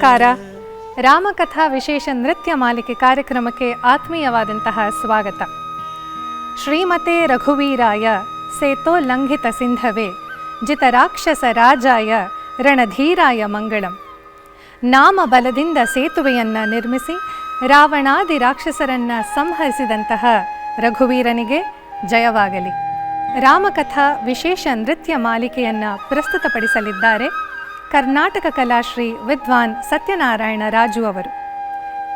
ನಮಸ್ಕಾರ. ರಾಮಕಥಾ ವಿಶೇಷ ನೃತ್ಯ ಮಾಲಿಕೆ ಕಾರ್ಯಕ್ರಮಕ್ಕೆ ಆತ್ಮೀಯವಾದಂತಹ ಸ್ವಾಗತ. ಶ್ರೀಮತೆ ರಘುವೀರಾಯ ಸೇತೋ ಲಂಘಿತ ಸಿಂಧವೇ, ಜಿತ ರಾಕ್ಷಸ ರಾಜಾಯ ರಣಧೀರಾಯ ಮಂಗಳಂ. ನಾಮ ಬಲದಿಂದ ಸೇತುವೆಯನ್ನ ನಿರ್ಮಿಸಿ, ರಾವಣಾದಿ ರಾಕ್ಷಸರನ್ನ ಸಂಹರಿಸಿದಂತಹ ರಘುವೀರನಿಗೆ ಜಯವಾಗಲಿ. ರಾಮಕಥಾ ವಿಶೇಷ ನೃತ್ಯ ಮಾಲಿಕೆಯನ್ನ ಪ್ರಸ್ತುತಪಡಿಸಲಿದ್ದಾರೆ ಕರ್ನಾಟಕ ಕಲಾಶ್ರೀ ವಿದ್ವಾನ್ ಸತ್ಯನಾರಾಯಣ ರಾಜು ಅವರು.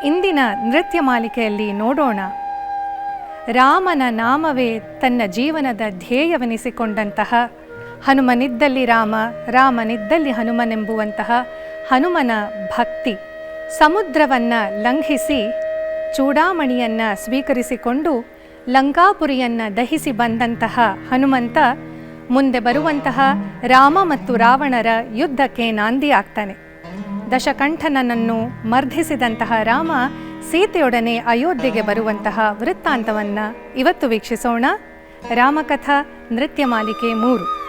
ಇಂದಿನ ನೃತ್ಯ ಮಾಲಿಕೆಯಲ್ಲಿ ನೋಡೋಣ. ರಾಮನ ನಾಮವೇ ತನ್ನ ಜೀವನದ ಧ್ಯೇಯವೆನಿಸಿಕೊಂಡಂತಹ ಹನುಮನಿದ್ದಲ್ಲಿ ರಾಮ, ರಾಮನಿದ್ದಲ್ಲಿ ಹನುಮನೆಂಬುವಂತಹ ಹನುಮನ ಭಕ್ತಿ, ಸಮುದ್ರವನ್ನ ಲಂಘಿಸಿ, ಚೂಡಾಮಣಿಯನ್ನು ಸ್ವೀಕರಿಸಿಕೊಂಡು ಲಂಕಾಪುರಿಯನ್ನ ದಹಿಸಿ ಬಂದಂತಹ ಹನುಮಂತ ಮುಂದೆ ಬರುವಂತಹ ರಾಮ ಮತ್ತು ರಾವಣರ ಯುದ್ಧಕ್ಕೆ ನಾಂದಿ ಆಗ್ತಾನೆ ದಶಕಂಠನನ್ನು ಮರ್ಧಿಸಿದಂತಹ ರಾಮ ಸೀತೆಯೊಡನೆ ಅಯೋಧ್ಯೆಗೆ ಬರುವಂತಹ ವೃತ್ತಾಂತವನ್ನ ಇವತ್ತು ವೀಕ್ಷಿಸೋಣ. ರಾಮಕಥಾ ನೃತ್ಯ ಮಾಲಿಕೆ ಮೂರು.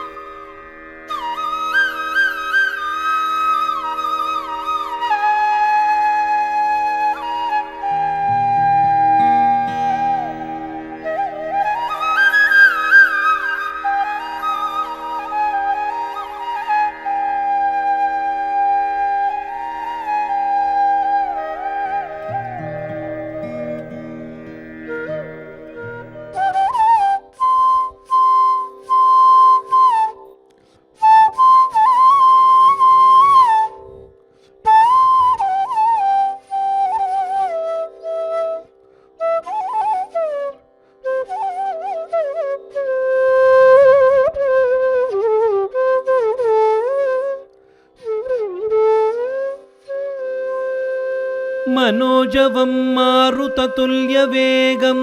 ഭോജവം മാറുതതുല്യവേഗം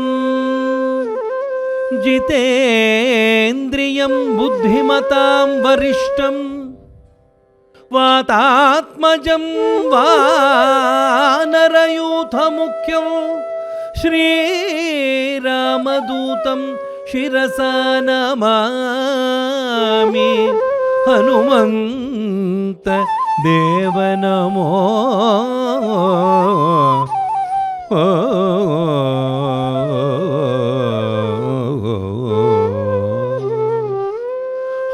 ജിതേന്ദ്രിയം ബുദ്ധിമതാം വരിഷ്ടം വാതാത്മജം വാനരയൂഥമുഖ്യം. ശ്രീരാമദൂതം ശിരസാ നമാമി. ഹനുമന്ത ദേവനമോ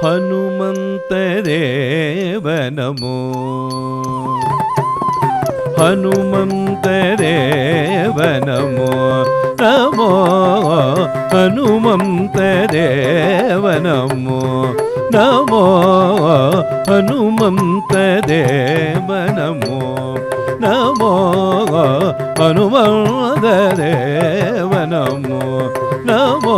హనుమంతదేవనము. హనుమంతదేవనము. నమో హనుమంతదేవనము. నమో హనుమంతదేవనము. ನಮೋ ಹನುಮದ ದೇವ, ನಮೋ ನಮೋ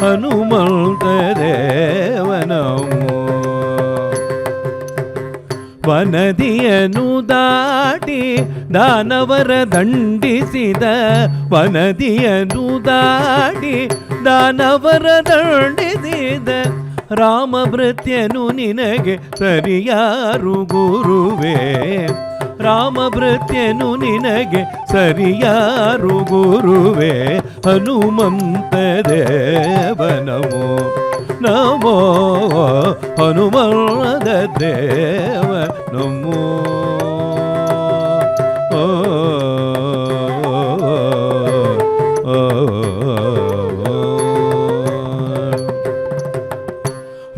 ಹನುಮಂತ ದೇವ, ನಮೋ. ವನದಿಯನು ದಾಟಿ ದಾನವರ ದಂಡಿಸಿದ, ವನದಿಯನು ದಾಟಿ ದಾನವರ ದಂಡಿಸಿದ ರಾಮಭೃತ್ಯನು ನಿನಗೆ ಸರಿಯಾರು ಗುರುವೇ. ರಾಮಭೃತ್ಯನು ನಿನಗೆ ಸರಿಯಾರು ಗುರುವೆ ಹನುಮಂತ ದೇವ ನಮೋ ನಮೋ ಹನುಮದ ದೇವ ನಮೋ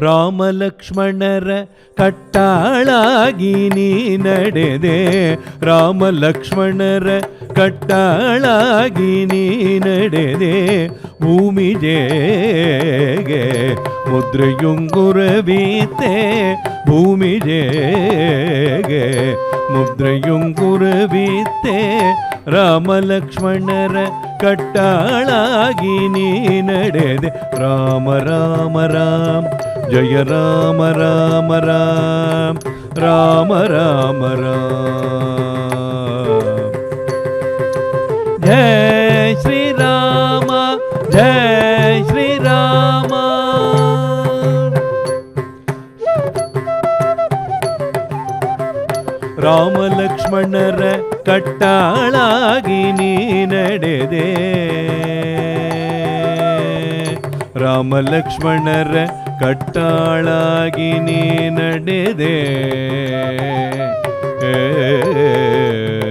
ರಾಮ ಲಕ್ಷ್ಮಣರ ಕಟ್ಟಾಳಾಗಿ ನೀ ನಡೆದೆ ರಾಮ ಲಕ್ಷ್ಮಣರ ಕಟ್ಟಾಳಾಗಿ ನೀ ನಡೆದೆ ಭೂಮಿ ಜೇಗೆ ಮುದ್ರೆಯುಂಗುರವೀತೆ ಭೂಮಿ ಜೇಗೆ ಮುದ್ರೆಯುಂಗುರವೀತೆ ರಾಮ ಲಕ್ಷ್ಮಣರ ಕಟ್ಟಾಳಾಗಿ ನೀ ನಡೆದೆ ರಾಮ ರಾಮ ರಾಮ ಜಯ ರಾಮ ರಾಮ ರಾಮ ರಾಮ ರಾಮ ರಾಮ ಜಯ ಶ್ರೀರಾಮ ರಾಮ ಲಕ್ಷ್ಮಣರ ಕಟ್ಟಾಳಾಗಿ ನೀ ನಡೆದೆ. ರಾಮ ಲಕ್ಷ್ಮಣರ ಕಟ್ಟಾಳಾಗಿ ನೀ ನಡೆದೆ. ರಾಮ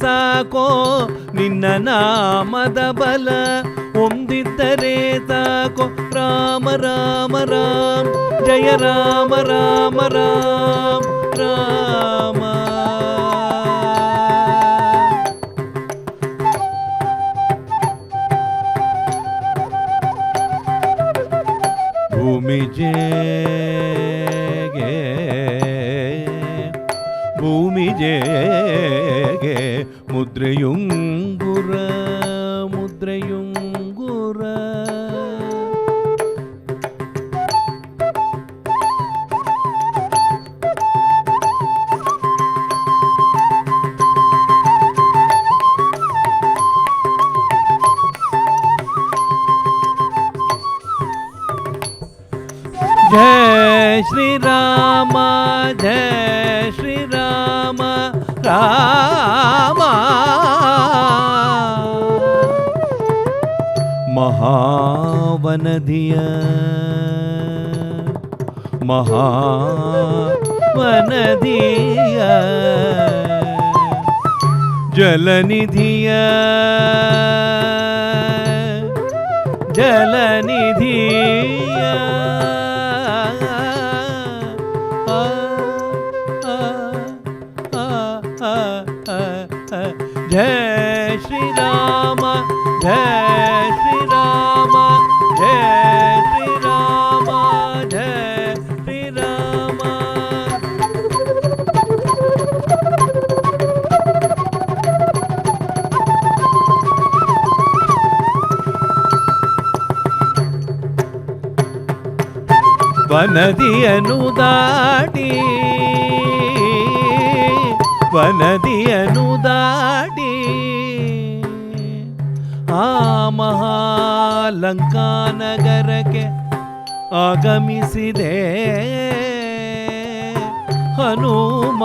ಸಾಕೋ ನಿನ್ನ ನಾಮದ ಬಲ ಒಂದಿದ್ದರೆ ಸಾಕೋ ರಾಮ ರಾಮ ರಾಮ ಜಯ ರಾಮ ರಾಮ ರಾಮ ರಾಮ ಭೂಮಿ ಜೇಗೆ ಭೂಮಿ ಜೇಗೆ മുദ്രയുങ്കുറ മുദ്രയുങ്കുറ जय श्री राम जय श्री राम। महावनधिय। महावनधिय। जलनिधिय। जलनिधिय। ವನದಿಯನು ದಾಟಿ ವನದಿಯನು ದಾಟಿ ಆ ಮಹಾಲಂಕಾನಗರಕ್ಕೆ ಆಗಮಿಸಿದೆ ಹನುಮ.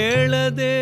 கேளதே.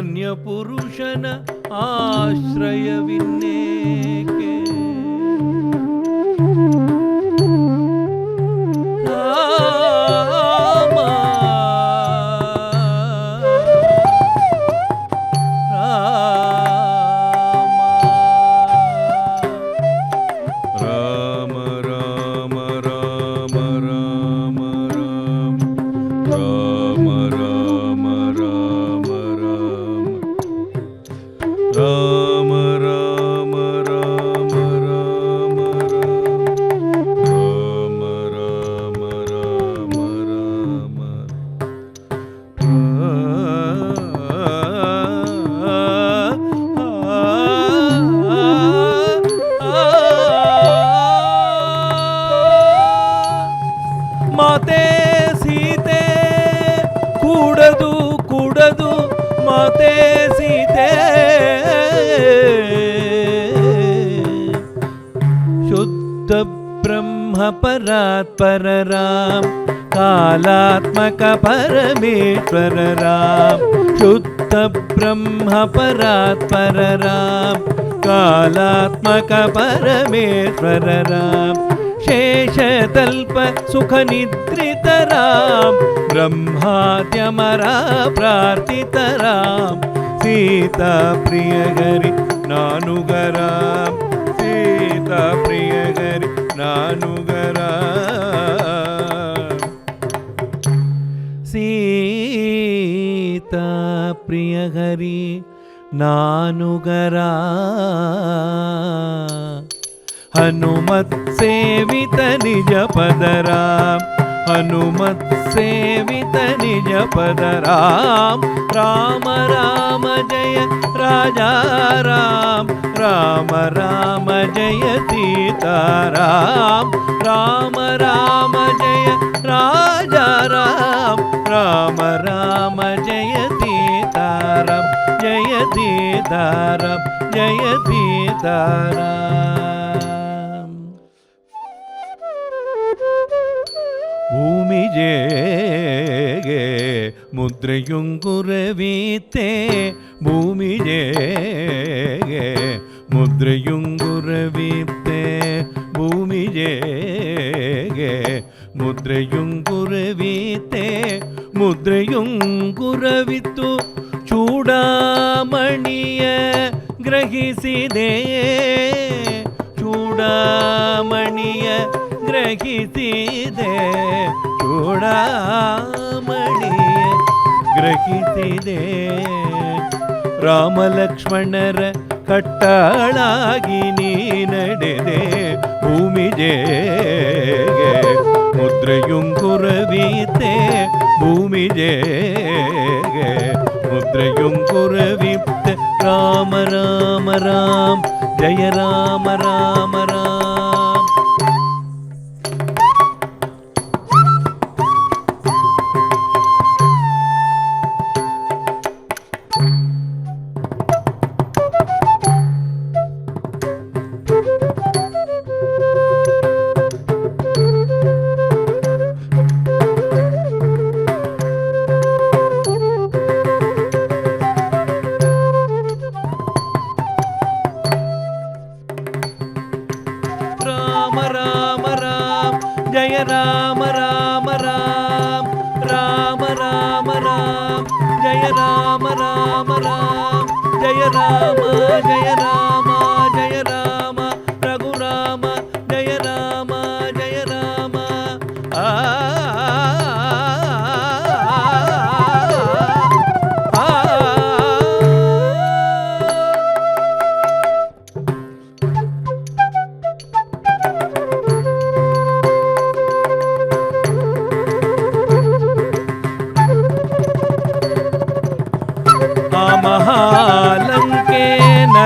అన్యపురుషన ఆశ్రయ విన్నేకే पर राम कालात्मक परमेश्वर राम, शुद्ध ब्रह्म परात्पर राम कालात्मक परमेश्वर राम, शेषतल्प सुखनिद्रित राम, ब्रह्माद्यमरा प्रार्थित राम, सीता प्रिय हरि नानुगराम ಸೀತ ಪ್ರಿಯಗರಿ ನಾನುಗರ ಸೀತ ಪ್ರಿಯಗರಿ ನಾನುಗರ ಹನುಮತ್ ಸೇವಿತ ನಿಜ ಪದರಾಮ್ हनुमत सेवित निज पद राम राम राम जय राजा राम राम राम जय सीताराम राम राम जय राजा राम राम राम जय सीताराम जय सीताराम जय सीताराम ഭൂമി ജേ മുദ്രയും കുറവീത്തേ ഭൂമി ജേ മുദ്രയുങ്കുറവിത്തേ ഭൂമിജേകെ മുദ്രയുങ്കുറവിത്തേ മുദ്രയുങ്കുറവിത്തു ചൂടാമണിയ ഗ്രഹിസിതേ ചൂടാമണിയ ഗ്രഹിസിതേ ചൂടാമണിയ ഗ്രഹിസിതേ ರಾಮಲಕ್ಷ್ಮಣರ ಕಟ್ಟಾಳಾಗಿ ನೀ ನಡೆದೆ ಭೂಮಿಜೆಗೆ ಮುದ್ರೆಯುಂಗುರವೀತೆ ಭೂಮಿಜೆಗೆ ಮುದ್ರೆಯುಂಗುರವಿತ್ತೆ ರಾಮ ರಾಮ ರಾಮ ಜಯ ರಾಮ ರಾಮ ರಾಮ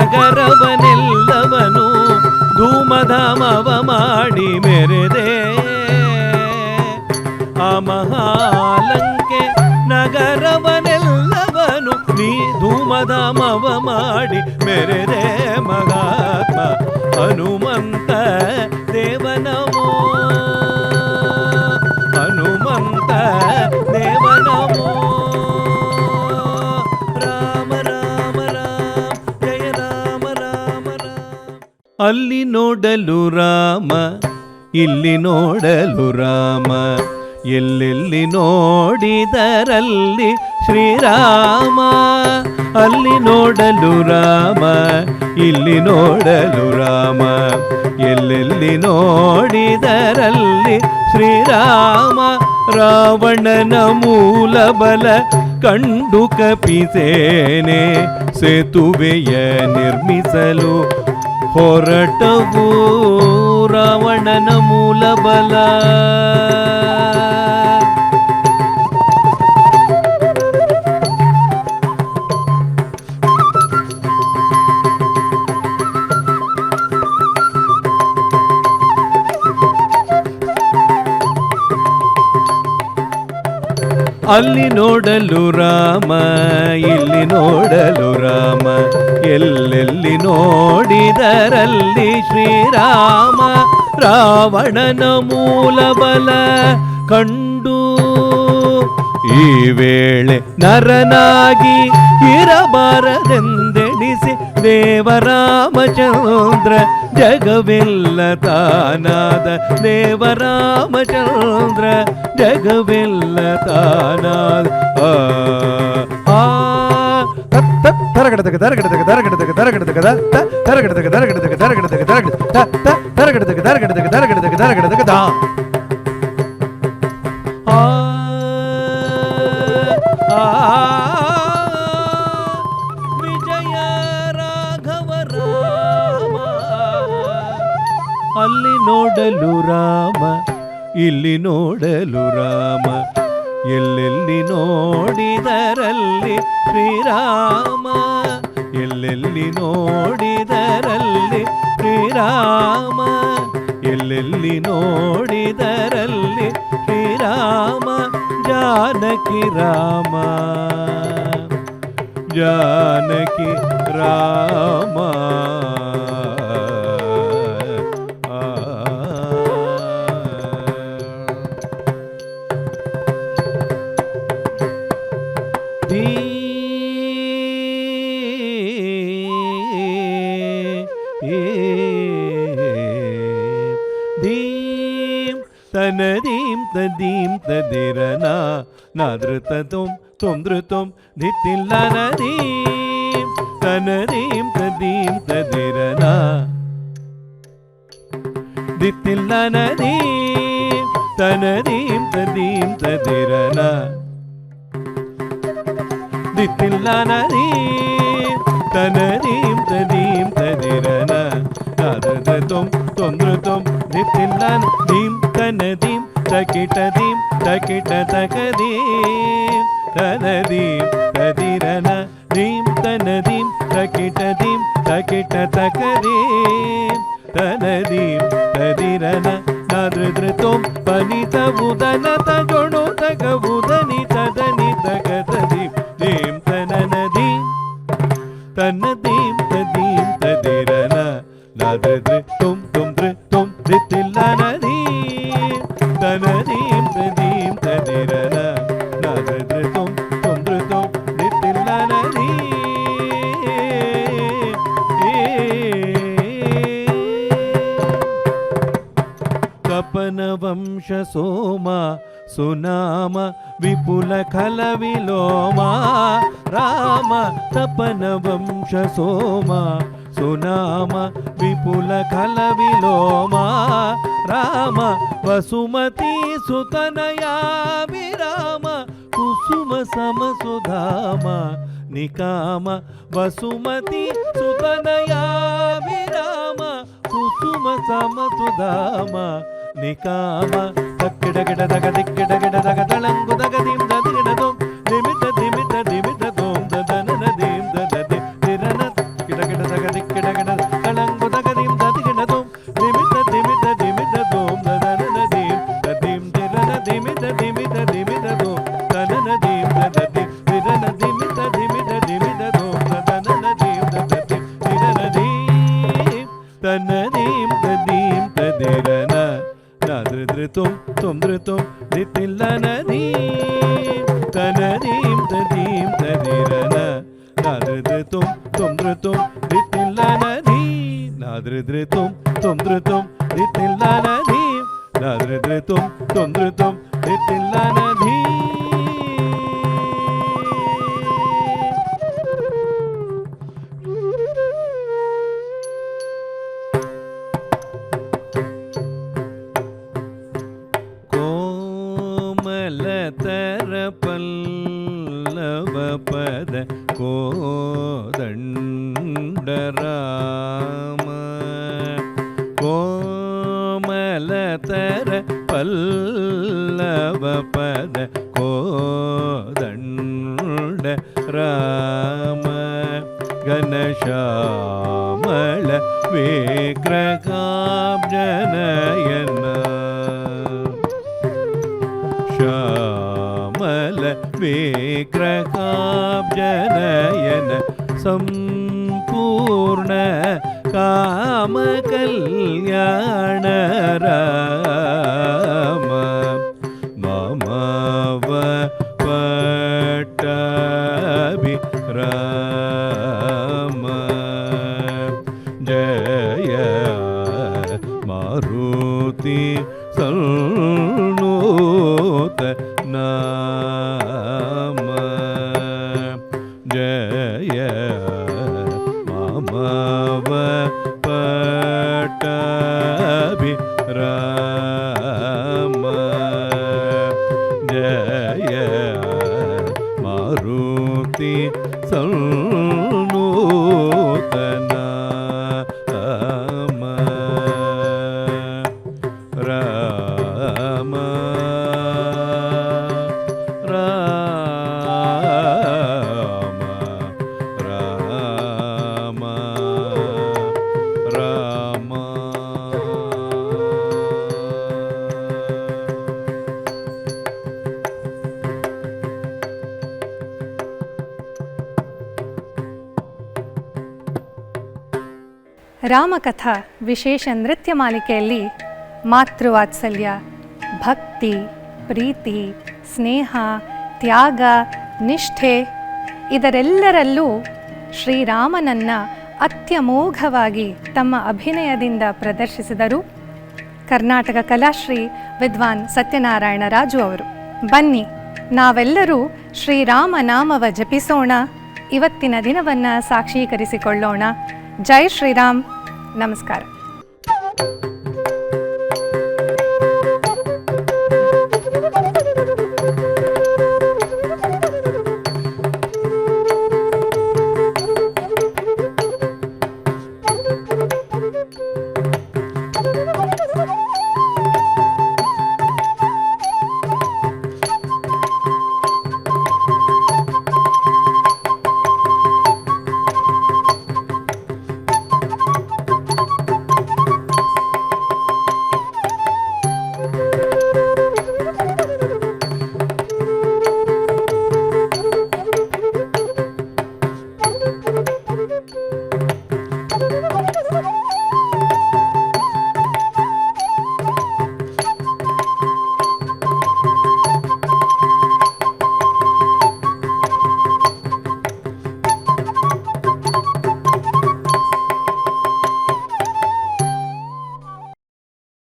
ನಗರವನೆಲ್ಲವನು ಧೂಮಧಾಮವ ಮಾಡಿ ಮೆರೆದೆ ಆ ಮಹಾಲಂಕೆ ನಗರವನೆಲ್ಲವನು ನೀ ಧೂಮಧಾಮವ ಮಾಡಿ ಮೆರೆದೆ ಮಹಾತ್ಮ ಹನುಮಂತ ದೇವನಮೋ ಅಲ್ಲಿ ನೋಡಲು ರಾಮ, ಇಲ್ಲಿ ನೋಡಲು ರಾಮ. ಎಲ್ಲೆಲ್ಲಿ ನೋಡಿದರಲ್ಲಿ ಶ್ರೀರಾಮ? ಅಲ್ಲಿ ನೋಡಲು ರಾಮ, ಇಲ್ಲಿ ನೋಡಲು ರಾಮ. ಎಲ್ಲೆಲ್ಲಿ ನೋಡಿದರಲ್ಲಿ ಶ್ರೀರಾಮ? ರಾವಣನ ಮೂಲಬಲ ಕಂಡು ಕಪಿಸೇನೆ, ಸೇತುವೆಯ ನಿರ್ಮಿಸಲು ಹೊರಟವು ರಾವಣನ ಮೂಲ ಅಲ್ಲಿ ನೋಡಲು ರಾಮ, ಇಲ್ಲಿ ನೋಡಲು ರಾಮ. ಎಲ್ಲೆಲ್ಲಿ ನೋಡಿದರಲ್ಲಿ ಶ್ರೀರಾಮ? ರಾವಣನ ಮೂಲ ಬಲ ಕಂಡು ಈ ವೇಳೆ ನರನಾಗಿ ಇರಬಾರದೆಂದೆಣಿಸಿ ದೇವರಾಮಚಂದ್ರ ಜಗವೆಲ್ಲ ತಾನಾದ ದೇವರಾಮಚಂದ್ರ ಜಗವೆಲ್ಲ ತಾನಾದ ಆ, ಆ ತರಗಡದಗ ತರಗಡದಗ ತರಗಡದಗ ತರಗಡದಗ ದ ತ ತರಗಡದಗ ತರಗಡದಗ ತರಗಡದಗ ತರಗಡ ತ ತ ತರಗಡದಗ ತರಗಡದಗ ನೋಡಲು ರಾಮ ಇಲ್ಲಿ ನೋಡಲು ರಾಮ ಎಲ್ಲೆಲ್ಲಿ ನೋಡಿದರಲ್ಲಿ ಶ್ರೀರಾಮ ಎಲ್ಲೆಲ್ಲಿ ನೋಡಿದರಲ್ಲಿ ಶ್ರೀರಾಮ ಎಲ್ಲೆಲ್ಲಿ ನೋಡಿದರಲ್ಲಿ ಶ್ರೀರಾಮ ಜಾನಕಿ ರಾಮ ಜಾನಕಿ ರಾಮ ததும் தொம்திருத்தோம் தித்தின் லனரீம் தனரீம் ததீம் ததிரனா தித்தின் லனரீம் தனரீம் ததீம் ததிரனா தித்தின் லனரீம் தனரீம் ததீம் ததிரனா தததும் தொம்திருத்தோம் தித்தின் லனரீம் தனதீம் ದಿತ್ತಿಲ್ಲ ದೀಂ ತನದೀಂ ತಕಿಟದೀಂ ತಕಿಟ ತಕದೀಂ ತನದೀಂ ತದಿರನ ದೀಂ ತನದೀಂ ತಕಿಟದೀಂ ತಕಿಟ ತಕದೀಂ ತನದೀಂ ತದಿರನ ನಾದೃದೃತೋಂ ಪನಿತ ಉದನ ತಜೊಣು ತಗ ಉದನಿ ತದನಿ ತಗದೀಂ ದೀಂ ತನನದೀಂ ತನ್ನದೀಂ ತದೀಂ సునామ విపుల కల విలోమా రామ తపన వంశ సోమ. సునామ విపుల కల విలోమా రామ వసుమతి సుతనయా విరామ కుసుమ సమసుధామ నికామ వసుమతి సుతనయా విరామ కుసుమ సమసుధామ నికామ dikkida gida daga dikkida gida daga dalangu daga dim dadigadum nimit കമലതരപല്ലവപദ Kodandarama. കോമലതര പല്ലവപദ കോദണ്ഡ Rama ഗണശ്യാമള വിഗ്രഹാബ്ജന சம்பூர்ண காம கல்யாணரா ರಾಮಕಥಾ ವಿಶೇಷ ನೃತ್ಯ ಮಾಲಿಕೆಯಲ್ಲಿ ಮಾತೃವಾತ್ಸಲ್ಯ, ಭಕ್ತಿ, ಪ್ರೀತಿ, ಸ್ನೇಹ, ತ್ಯಾಗ, ನಿಷ್ಠೆ ಇದರೆಲ್ಲರಲ್ಲೂ ಶ್ರೀರಾಮನನ್ನ ಅತ್ಯಮೋಘವಾಗಿ ತಮ್ಮ ಅಭಿನಯದಿಂದ ಪ್ರದರ್ಶಿಸಿದರು. ಕರ್ನಾಟಕ ಕಲಾಶ್ರೀ ವಿದ್ವಾನ್ ಸತ್ಯನಾರಾಯಣ ರಾಜು ಅವರು. ಬನ್ನಿ, ನಾವೆಲ್ಲರೂ ಶ್ರೀರಾಮ ನಾಮವ ಜಪಿಸೋಣ. ಇವತ್ತಿನ ದಿನವನ್ನು ಸಾಕ್ಷೀಕರಿಸಿಕೊಳ್ಳೋಣ. ಜೈ ಶ್ರೀರಾಮ್. ನಮಸ್ಕಾರ